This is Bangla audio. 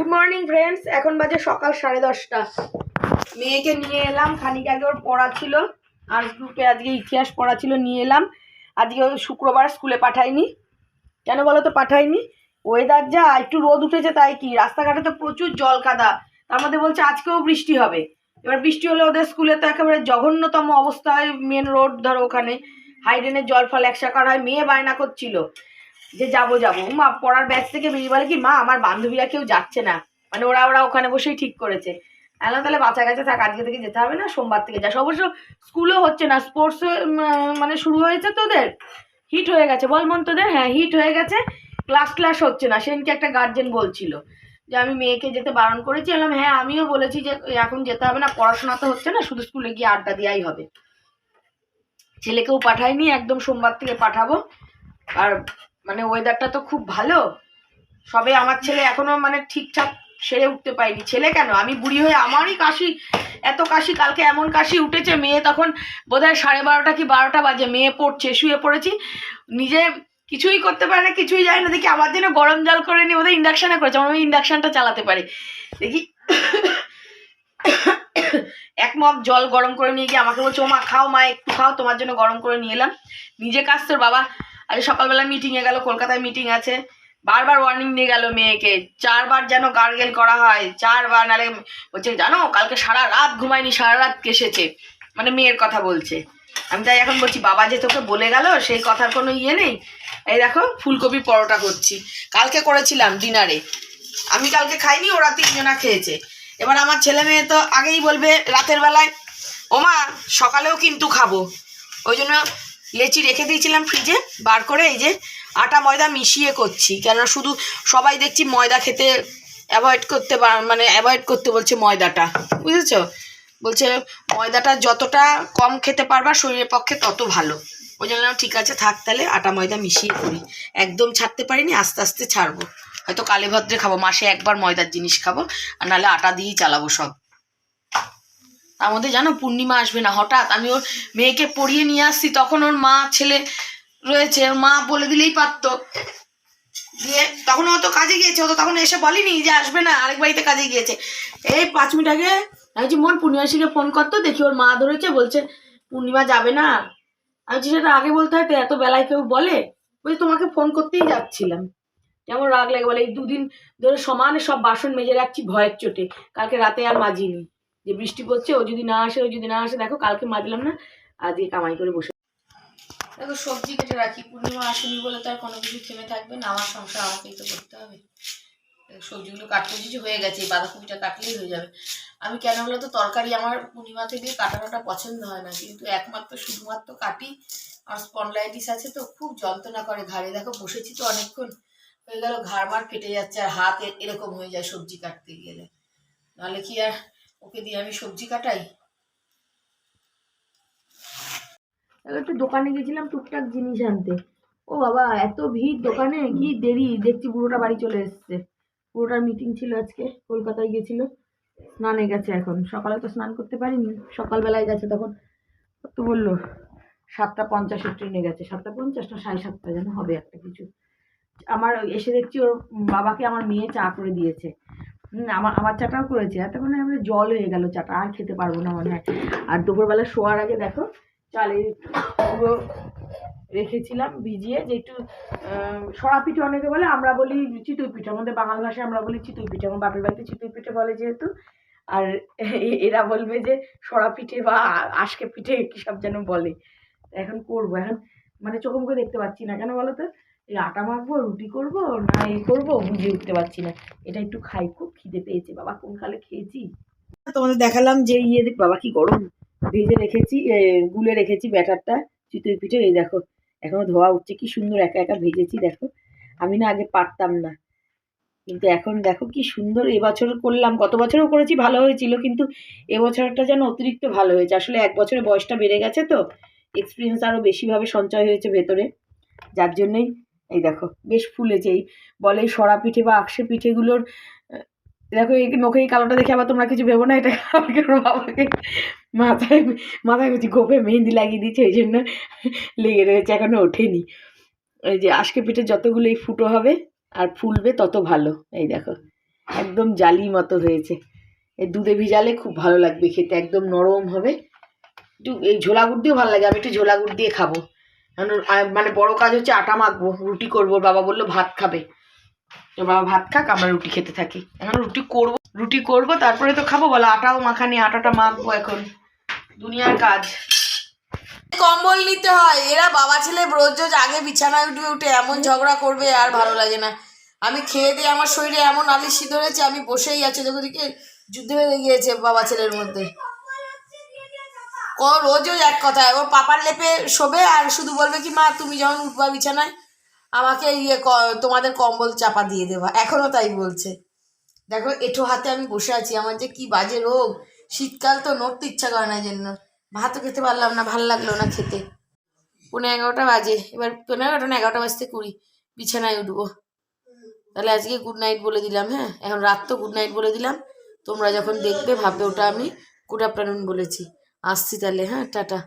গুড মর্নিং ফ্রেন্ডস এখন বাজে সকাল সাড়ে দশটা। মেয়েকে নিয়ে এলাম। খানিক আগে ওর পড়া ছিল। আর্টস গ্রুপে আজকে ইতিহাস পড়া ছিল, নিয়ে এলাম। আজকে ওই শুক্রবার স্কুলে পাঠাইনি কেন বলো তো পাঠাইনি ওয়েদার যা, একটু রোদ উঠেছে তাই কি? রাস্তাঘাটে তো প্রচুর জল কাদা। তার মধ্যে বলছে আজকেও বৃষ্টি হবে। এবার বৃষ্টি হলে ওদের স্কুলে তো একেবারে জঘন্যতম অবস্থা হয় মেন রোড ধরো ওখানে। হাইডেনের জল ফল একসাকার হয়, মেয়ে বায়না করছিল। যে যাব যাব। মা, পড়ার ব্যাচ থেকে বেরিয়ে বলে কি, মা, আমার বান্ধবীরা কেউ যাচ্ছে না। মানে ওরা ওরা ওখানে বসেই ঠিক করেছে। এলাম তাহলে বাচ্চা কাছে থাক, আজকে থেকে যেতে হবে না, সোমবার থেকে যাস। অবশ্য স্কুলও হচ্ছে না স্পোর্টস মানে শুরু হয়েছে তোদের? হিট হয়ে গেছে। বল মন তোদের? হ্যাঁ হিট হয়ে গেছে। ক্লাস ক্লাস হচ্ছে না। সেদিনকে একটা গার্জেন বলছিল যে, আমি মেয়েকে যেতে বারণ করেছি। এলাম হ্যাঁ আমিও বলেছি যে, এখন যেতে হবে না, পড়াশোনা তো হচ্ছে না, শুধু স্কুলে গিয়ে আড্ডা দেওয়াই হবে। ছেলেকেও পাঠাইনি, একদম সোমবার থেকে পাঠাবো। আর মানে ওয়েদারটা তো খুব ভালো। সবে আমার ছেলে এখনও মানে ঠিকঠাক সেরে উঠতে পারিনি। ছেলে কেন? আমি বুড়ি হয়ে আমারই কাশি, এত কাশি, কালকে এমন কাশি উঠেছে, মেয়ে তখন বোধহয় সাড়ে বারোটা কি বারোটা বাজে, মেয়ে পড়ছে, শুয়ে পড়েছি। নিজে কিছুই করতে পারে না, কিছুই যায় না, দেখি আমার জন্য গরম জল করে নিয়ে ওদের ইন্ডাকশানে করেছে, আমার ওই ইন্ডাকশানটা চালাতে পারি। দেখি এক মগ জল গরম করে নিয়ে গিয়ে আমাকে বলছে ও মা খাও মা, একটু খাও, তোমার জন্য গরম করে নিয়ে এলাম। নিজে কাজ তোর বাবা আজ সকালবেলা মিটিংয়ে গেল, কলকাতায় মিটিং আছে। বারবার ওয়ার্নিং দিয়ে গেল মেয়েকে, চারবার যেন গার্গেল করা হয়, চারবার, নালে বলছে, জানো, কালকে সারা রাত ঘুমায়নি, সারা রাত কেসেছে। মানে মেয়ের কথা বলছে। আমি তাই এখন বলছি, বাবা যে তোকে বলে গেল, সেই কথার কোনো ইয়ে নেই। এই দেখো, ফুলকপি পরোটা করছি। কালকে করেছিলাম ডিনারে আমি কালকে খাইনি, ওরা তিনজনা খেয়েছে। এবার আমার ছেলে মেয়ে তো আগেই বলবে রাতের বেলায়, ওমা, সকালেও কিন্তু খাব। ওই জন্য লেচি রেখে দিয়েছিলাম ফ্রিজে, বার করে এই যে আটা ময়দা মিশিয়ে করছি। কেননা শুধু সবাই দেখছি ময়দা খেতে অ্যাভয়েড করতে মানে অ্যাভয়েড করতে বলছে ময়দাটা। বুঝেছ? বলছে ময়দাটা যতটা কম খেতে পারবা শরীরের পক্ষে তত ভালো। ওই জন্য ঠিক আছে, থাক তাহলে, আটা ময়দা মিশিয়ে করি। একদম ছাড়তে পারিনি, আস্তে আস্তে ছাড়বো। হয়তো কালে ভদ্রে খাব, মাসে একবার ময়দার জিনিস খাব, আর নাহলে আটা দিয়েই চালাবো সব। তার মধ্যে জানো পূর্ণিমা আসবে না, হঠাৎ আমি ওর মেয়েকে পড়িয়ে নিয়ে আসছি, তখন ওর মা ছেলে রয়েছে, ওর মা বলে দিলেই পারতো। দিয়ে তখন ও তো কাজে গিয়েছে, ও তো তখন এসে বলিনি যে আসবে না, আরেক বাড়িতে কাজে গিয়েছে। এই পাঁচ মিনিট আগে আমি বলছি, মন পূর্ণিমাসীকে ফোন করতো দেখি ওর মা ধরেছে, বলছে পূর্ণিমা যাবে না। আমি সেটা আগে বলতে হয় তো, এত বেলায় কেউ বলে? বলছি, তোমাকে ফোন করতেই যাচ্ছিলাম। কেমন রাগ লাগে বলে, এই দুদিন ধরে সমানে সব বাসন মেজে রাখছি, ভয়ের চোটে। কালকে রাতে আর মাজিনি। যে বৃষ্টি পড়ছে, ও যদি না আসে, ও যদি না আসে, দেখো কালকে মাজলাম না আজকে কামাই করে বসে দেখো, সবজি কেটে রাখি। পূর্ণিমা আসেনি বলে তো আর কোনো কিছু থেমে থাকবে না। আমার সংসার আমাকেই তো করতে হবে। সবজিগুলো কাটতে দিচ্ছি হয়ে গেছে। বাঁধাকপিটা কাটলেই হয়ে যাবে। আমি কেন বলো তো, তরকারি আমার পূর্ণিমাতে দিয়ে কাটানোটা পছন্দ হয় না। কিন্তু একমাত্র শুধুমাত্র কাটি আর স্পন্ডলাইটিস আছে তো, খুব যন্ত্রণা করে ঘাড়ে। দেখো, বসেছি তো অনেকক্ষণ। হয়ে গেল, ঘাড় মার ফেটে যাচ্ছে আর হাত এরকম হয়ে যায় সবজি কাটতে গেলে। নাহলে কি আর ওকে দিয়ে আমি সবজি কাটাই। একটু দোকানে গেছিলাম টুকটাক জিনিস আনতে। ও বাবা, এত ভিড় দোকানে? কি দেরি? দেখছি বুড়োটা বাড়ি চলে এসছে। পুরোটার মিটিং ছিল আজকে, কলকাতায় গেছিল স্নানে গেছে এখন। সকালে তো স্নান করতে পারিনি। সকালবেলায় গেছে তখন। তো বলল, সাতটা পঞ্চাশের ট্রেনে গেছে। সাতটা পঞ্চাশ না সাড়ে সাতটা যেন হবে একটা কিছু। আমার এসে দেখছি ওর বাবাকে আমার মেয়ে চা করে দিয়েছে। আমার আমার চাটাও করেছি। করেছে এতক্ষণে আমরা জল হয়ে গেল চাটা, আর খেতে পারব না মনে হয়। আর দুপুরবেলা শোয়ার আগে দেখো, চালে পুরো রেখেছিলাম ভিজিয়ে যে একটু সরা পিঠে অনেকে বলে, আমরা বলি চিতই পিঠে। আমাদের বাঙাল ভাষায় আমরা বলি চিতই পিঠে। আমার বাপের বাড়িতে চিতই পিঠে বলে যেহেতু। আর এরা বলবে যে সরা পিঠে বা আশকে পিঠে কী সব যেন বলে। এখন করব। এখন মানে চোখে মুখে দেখতে পাচ্ছি না। কেন বলো তো? আটা মাখবো, রুটি করব, না এ করব, বুঝে উঠতে পারছি না। এটা একটু খাই, খুব খিদে পেয়েছে। বাবা, কোন কালে খেয়েছি? তোমাদের দেখালাম যে ইয়ে দেখ বাবা, কি গরম। ভেজে রেখেছি গুলে রেখেছি ব্যাটারটা, চিতই পিঠে, এই দেখো, এখনও ধোয়া উঠছে, কি সুন্দর একা একা ভেজেছি, দেখো। আমি না আগে পারতাম না। কিন্তু এখন দেখো, কি সুন্দর, এবছর করলাম, গত বছরও করেছি, ভালো হয়েছিল, কিন্তু এবছরটা যেন অতিরিক্ত ভালো হয়েছে। আসলে এক বছরের বয়সটা বেড়ে গেছে তো এক্সপিরিয়েন্স আরও বেশিভাবে সঞ্চয় হয়েছে ভেতরে। যার জন্যই এই দেখো, বেশ ফুলেছে এই বলে সরা পিঠে বা আকশে পিঠেগুলোর দেখো এই নখে এই কালোটা দেখে আবার তোমরা কিছু ভেবো না, এটা বাবাকে মাথায় মাথায় বলছি, গোপে মেহেন্দি লাগিয়ে দিয়েছে, এই জন্য লেগে রয়েছে, এখনও ওঠেনি। এই যে আজকে পিঠে যতগুলো এই ফুটো হবে আর ফুলবে তত ভালো, এই দেখো, একদম জালি মতো হয়েছে। এই দুধে ভিজালে খুব ভালো লাগবে খেতে, একদম নরম হবে। একটু এই ঝোলা গুড় দিয়েও ভালো লাগে, আমি একটু ঝোলা গুড় দিয়ে খাব। মানে বড় কাজ হচ্ছে আটা মাখবো, রুটি করব, বাবা বলল ভাত খাবে। বাবা ভাত খাক, আমরা রুটি খেতে থাকি। এখন রুটি করব রুটি করব, তারপরে তো খাব, বলো আটাও মাখানি, আটাটা মাখবো এখন। দুনিয়ার কাজ। কম্বল নিতে হয়, এরা বাবা ছেলে রোজ রোজ আগে বিছানায় উঠে উঠে এমন ঝগড়া করবে, আর ভালো লাগে না। আমি খেয়ে দিয়ে আমার শরীরে এমন আলিশি ধরেছে, আমি বসেই আছি, দেখো দিকে যুদ্ধ হয়ে গিয়েছে বাবা ছেলের মধ্যে। ও রোজ ওই এক কথা ওর পাপার লেপে শোবে আর শুধু বলবে কি, মা, তুমি যখন উঠবা বিছানায়, আমাকে ইয়ে তোমাদের কম্বল চাপা দিয়ে দেবা। এখনও তাই বলছে। দেখো, এঠো হাতে আমি বসে আছি, আমার যে কি বাজে রোগ। শীতকাল তো নড়তে ইচ্ছা করে না জন্য ভাতও খেতে পারলাম না, ভালো লাগল না খেতে। পনেরো এগারোটা বাজে, এবার পনেরো এগারোটা না, এগারোটা বাজতে কুড়ি, বিছানায় উঠবো। তাহলে আজকে গুড নাইট বলে দিলাম হ্যাঁ? এখন রাত তো গুড নাইট বলে দিলাম। তোমরা যখন দেখবে, ভাববে ওটা আমি গুড আফটারনুন বলেছি। আসছি তাহলে হ্যাঁ টাটা।